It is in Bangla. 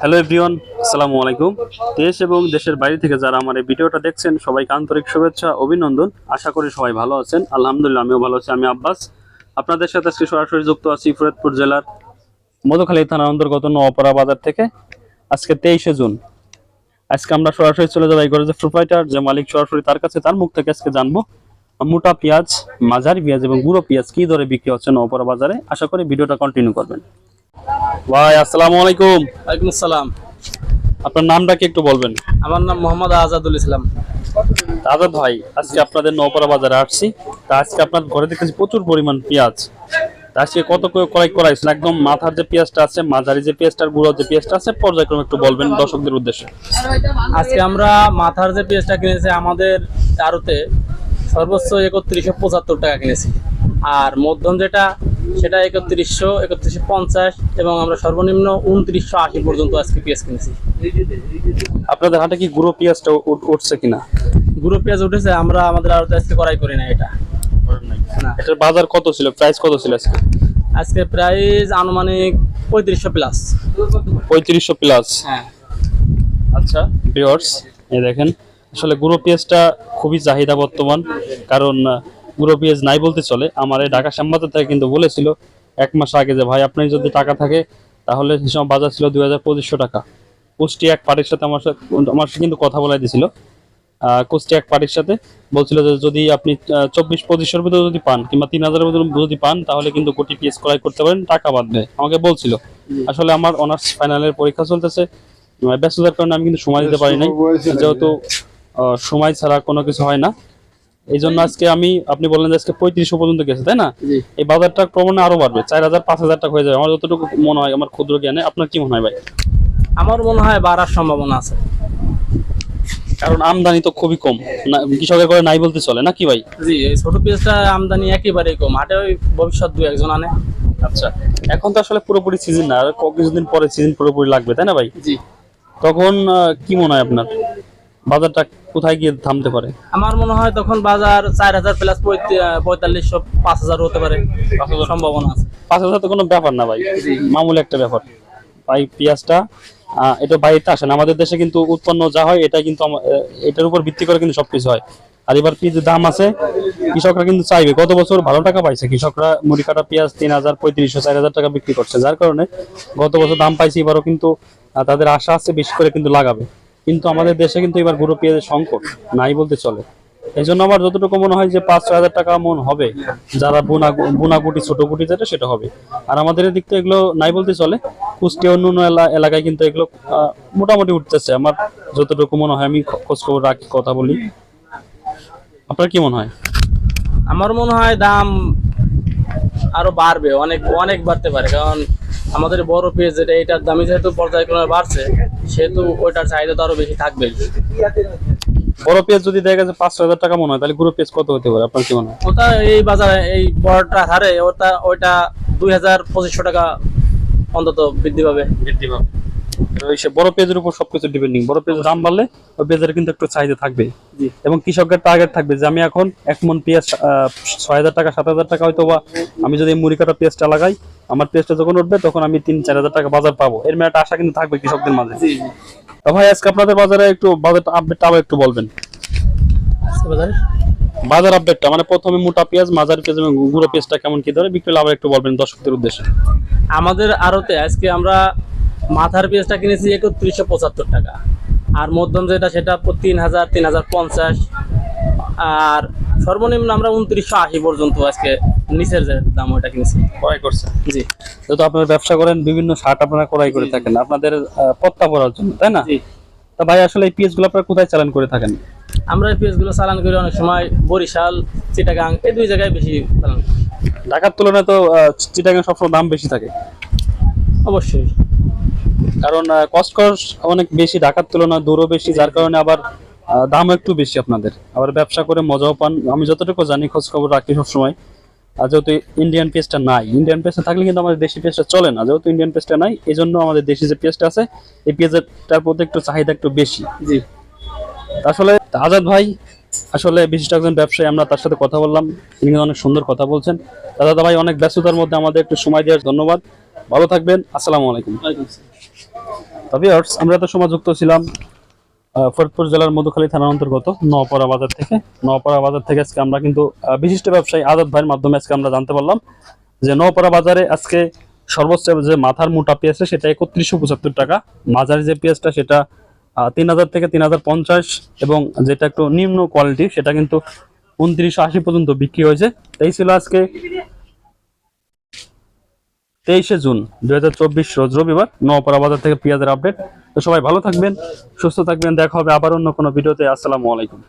হ্যালো এভরিওয়ান, আসসালামু আলাইকুম। দেশ এবং দেশের বাইরে থেকে যারা আমার এই ভিডিওটা দেখছেন, সবাইকে আন্তরিক শুভেচ্ছা, অভিনন্দন। আশা করি সবাই ভালো আছেন। আলহামদুলিল্লাহ, আমিও ভালো আছি, আমি আব্বাস। আপনাদের সাথে আজকে সরাসরি যুক্ত আছি ফরিদপুর জেলার মধুখালী থানার অন্তর্গত নোয়াপাড়া বাজার থেকে। আজকে তেইশে জুন। আজকে আমরা সরাসরি চলে যাব এই গরজের প্রোপাইটার যে মালিক সরাসরি তার কাছে, তার মুখ থেকে আজকে জানব। মোটা পেঁয়াজ, মাঝারি পেঁয়াজ এবং গুঁড়ো পেঁয়াজ কি দরে বিক্রি হচ্ছে নোয়াপাড়া বাজারে? আশা করি ভিডিওটা কন্টিনিউ করবেন। ভাই আসসালামু আলাইকুম। ওয়ালাইকুম আসসালাম। আপনার নামটা কি একটু বলবেন? আমার নাম মোহাম্মদ আজাদুল ইসলাম। আজাদ ভাই আজকে আপনাদের বাজারে আসছি। তা আজকে আপনার ঘরে দেখতেছি প্রচুর পরিমাণ পেঁয়াজ। আজকে কত করে ক্রয় করাইছেন একদম মাথার যে পেঁয়াজটা আছে মাঝারি যে পেঁয়াজটার গুঁড়ো যে পেঁয়াজটা আছে পর্যায়ক্রমে একটু বলবেন দর্শকদের উদ্দেশ্যে। আজকে আমরা মাথার যে পেঁয়াজটা কিনেছি আমাদের আড়তে সর্বোচ্চ একত্রিশশো পঁচাত্তর টাকা কিনেছি। আর মধ্যম যেটা সেটা একত্রিশশো একত্রিশশো পঞ্চাশ এবং আমরা সর্বনিম্ন উনত্রিশশো আশি পর্যন্ত আজকে পেঁয়াজ কিনেছি। আপনাদের হাটে কি গুঁড়ো পেঁয়াজটা উঠছে কিনা? গুঁড়ো পেঁয়াজ উঠেছে আমরা আমাদের আড়তে আজকে করাই করি না এটা। এটার বাজার কত ছিল? প্রাইস কত ছিল আজকে? আজকে প্রাইস আনুমানিক পঁয়ত্রিশশো প্লাস। পঁয়ত্রিশশো প্লাস। হ্যাঁ। আচ্ছা ভিউয়ার্স এই দেখেন আসলে গুঁড়ো পেঁয়াজটা খুবই চাহিদা বর্তমান কারণ গুঁড়ো পেঁয়াজ নাই বলতে চলে আমার এই ঢাকা শ্যামবাজার থেকে কিন্তু বলেছিল এক মাস আগে যে ভাই আপনার যদি টাকা থাকে তাহলে সে সময় বাজার ছিল দুই হাজার পঁচিশশো টাকা। কুষ্টি এক পার্টির সাথে আমার সাথে আমার সাথে কিন্তু কথা বলাই দিছিল। কুষ্টি এক পার্টির সাথে বলছিল যে যদি আপনি চব্বিশ পঁচিশের ভিতরে যদি পান কিংবা তিন হাজারের ভিতরে যদি পান তাহলে কিন্তু কোটি পিএস ক্রয় করতে পারেন টাকা বাঁধবে আমাকে বলছিল। আসলে আমার অনার্স ফাইনালের পরীক্ষা চলতেছে। ব্যস্ততার কারণে আমি কিন্তু সময় দিতে পারি নাই। যেহেতু সময় ছাড়া কোনো কিছু হয় না। এই জন্য আজকে আমি আপনি বললেন যে আজকে পঁয়ত্রিশশো পর্যন্ত গেছে তাই না? এই বাজারটা ক্রমণে আরও বাড়বে চার হাজার পাঁচ হাজার টাকা হয়ে যাবে। আমার যতটুকু মনে হয় আমার ক্ষুদ্র জ্ঞানে আপনার কি মনে হয় ভাই? আমার মনে হয় বাড়ার সম্ভাবনা আছে। কারণ আমদানি তো খুবই কম। কৃষকের করে নাই বলতে চলে নাকি ভাই? জি এই ছোট পেঁয়াজটা আমদানি একেবারেই কম। হাটে ওই ভবিষ্যৎ দু একজন আনে। আচ্ছা এখন তো আসলে পুরোপুরি সিজন না আর কিছুদিন পরে সিজন পুরোপুরি লাগবে তাই না ভাই? জি। তখন কি মনে হয় আপনার? বাজারটা কোথায় গিয়ে থামতে পারে? আমার মনে হয় তখন বাজার চার হাজার প্লাস পঁয়তাল্লিশশো পাঁচ হাজার হতে পারে। সম্ভাবনা আছে। পাঁচ হাজার তো কোনো ব্যাপার না ভাই মামুলি একটা ব্যাপার। ভাই পেঁয়াজটা এটা বাইরেতে আসে না। আমাদের দেশে কিন্তু উৎপন্ন যা হয় এটা কিন্তু এটার উপর ভিত্তি করে কিন্তু সবকিছু হয়। আর এবার পেঁয়াজের দাম আছে কৃষকরা কিন্তু চাইবে। গত বছর ভালো টাকা পাইছে। কৃষকরা মুড়ি কাটা পেঁয়াজ তিন হাজার পঁয়ত্রিশশো চার হাজার টাকা বিক্রি করছে। যার কারণে গত বছর দাম পাইছে এবারও কিন্তু তাদের আশা আছে বেশি করে কিন্তু লাগাবে। কিন্তু আমাদের দেশে কিন্তু এবার গুঁড়ো পেঁয়াজের সংকট নাই বলতে চলে। এই জন্য আমার যতটুকু মনে হয় যে পাঁচ ছয় হাজার টাকা মন হবে, যারা বোনা বোনা গুটি, ছোট গুটি যেটা, সেটা হবে। আর আমাদের এদিক তো এগুলো নাই বলতে চলে। কুষ্টিয়া অন্য অন্য এলা- এলাকায় কিন্তু এগুলো মোটামুটি উঠতেছে। আমার যতটুকু মনে হয়, আমি খোঁজ খবর রাখি, কথা বলি। আপনার কি মনে হয়? আমার মনে হয় দাম আরও বাড়বে অনেক অনেক বাড়তে পারে। কারণ আমাদের বড় পেঁয়াজ যেটা এটার দামি যেহেতু পর্যায়ক্রমে বাড়ছে সেহেতু ওইটার চাহিদা তো আরও বেশি থাকবে বড় পেঁয়াজ যদি দেখা গেছে পাঁচ ছয় হাজার টাকা মনে হয় তাহলে গুঁড়ো পেঁয়াজ কত হতে পারে? আপনার কি মনে হয়? ওটা এই বাজারে এই বড়টা হারে ওটা ওইটা দুই হাজার পঁচিশশো টাকা অন্তত বৃদ্ধি পাবে। বৃদ্ধি পাবে। বড় পেঁয়াজের উপর সবকিছু ডিপেন্ডিং বড় পেঁয়াজের দাম বাড়লে ওই পেঁয়াজের কিন্তু একটু চাহিদা থাকবে। এবং কৃষকের টার্গেট থাকবে যে আমি এখন এক মন পেঁয়াজ ছয় হাজার টাকা সাত হাজার টাকা হয়তো বা আমি যদি মুড়ি কাটা পেঁয়াজটা লাগাই আমার পেঁয়াজটা যখন উঠবে তখন আমি তিন চার হাজার টাকা বাজার পাবো। এর একটা আশা কিন্তু থাকবে কৃষকদের মাঝে। তো ভাই আজকে আপনাদের বাজারে একটু বাজার আপডেটটা আবার একটু বলবেন। বাজারে? বাজার আপডেটটা মানে প্রথমে মোটা পেঁয়াজ মাঝারি পেঁয়াজ এবং গুঁড়ো পেঁয়াজটা কেমন কি ধরে? বিক্রি আবার একটু বলবেন দর্শকদের উদ্দেশ্যে। আমাদের আড়তে আজকে আমরা মাথার পেঁয়াজটা কিনেছি একত্রিশশো পঁচাত্তর টাকা। আর মধ্যম যেটা সেটা তিন হাজার তিন হাজার পঞ্চাশ। আর সর্বনিম্ন আমরা উনত্রিশশো আশি পর্যন্ত আজকে নিচের যে দাম ওটা কিনেছি। ক্রয় করছে জি। যেহেতু আপনারা ব্যবসা করেন বিভিন্ন শার্ট আপনারা ক্রয় করে থাকেন। আপনাদের পত্তা পড়ার জন্য তাই না? তা ভাই আসলে এই পেঁয়াজগুলো আপনারা কোথায় চালান করে থাকেন? আমরা এই পেঁয়াজগুলো চালান করি অনেক সময় বরিশাল চিটাগাং এই দুই জায়গায় বেশি চালান করি। ঢাকার তুলনায় তো চিটাগাং সবসময় দাম বেশি থাকে। অবশ্যই। কারণ কস্ট খরচ অনেক বেশি ঢাকার তুলনায় দূরও বেশি যার কারণে আবার দাম একটু বেশি আপনাদের। আবার ব্যবসা করে মজাও পান। আমি যতটুকু জানি খোঁজ খবর রাখি সবসময়। আর যেহেতু ইন্ডিয়ান পেস্টটা নাই ইন্ডিয়ান পেস্টটা থাকলে কিন্তু আমাদের দেশি পেস্টটা চলে না। যেহেতু ইন্ডিয়ান পেস্টটা নাই এই জন্য আমাদের দেশি যে পেস্টটা আছে এই পেঁয়াজটার প্রতি একটু চাহিদা একটু বেশি। জি। আসলে আজাদ ভাই আসলে বিশিষ্ট একজন ব্যবসায়ী আমরা তার সাথে কথা বললাম। তিনি অনেক সুন্দর কথা বলছেন। দাদা ভাই অনেক ব্যস্ততার মধ্যে আমাদের একটু সময় দেওয়ার ধন্যবাদ ভালো থাকবেন। আসসালামু আলাইকুম। তবে আমরা এত সময় যুক্ত ছিলাম ফরিদপুর জেলার মধুখালী থানার অন্তর্গত নওপাড়া বাজার থেকে। নওপাড়া বাজার থেকে আজকে আমরা কিন্তু বিশিষ্ট ব্যবসায়ী আজাদ ভাইয়ের মাধ্যমে আজকে আমরা জানতে পারলাম যে নওপাড়া বাজারে আজকে সর্বোচ্চ যে মাথার মোটা পেঁয়াজ সেটা একত্রিশশো পঁচাত্তর টাকা। মাঝারি যে পেঁয়াজটা, সেটা তিন হাজার থেকে তিন হাজার পঞ্চাশ এবং যেটা একটু নিম্ন কোয়ালিটি সেটা কিন্তু উনত্রিশশো আশি পর্যন্ত বিক্রি হয়েছে। এই ছিল আজকে তেইশে জুন দু হাজার চব্বিশ রোজ রবিবার নওপাড়া বাজার থেকে পেঁয়াজের আপডেট। তো সবাই ভালো থাকবেন, সুস্থ থাকবেন, দেখা হবে আবার অন্য কোনো ভিডিওতে। আসসালামু আলাইকুম।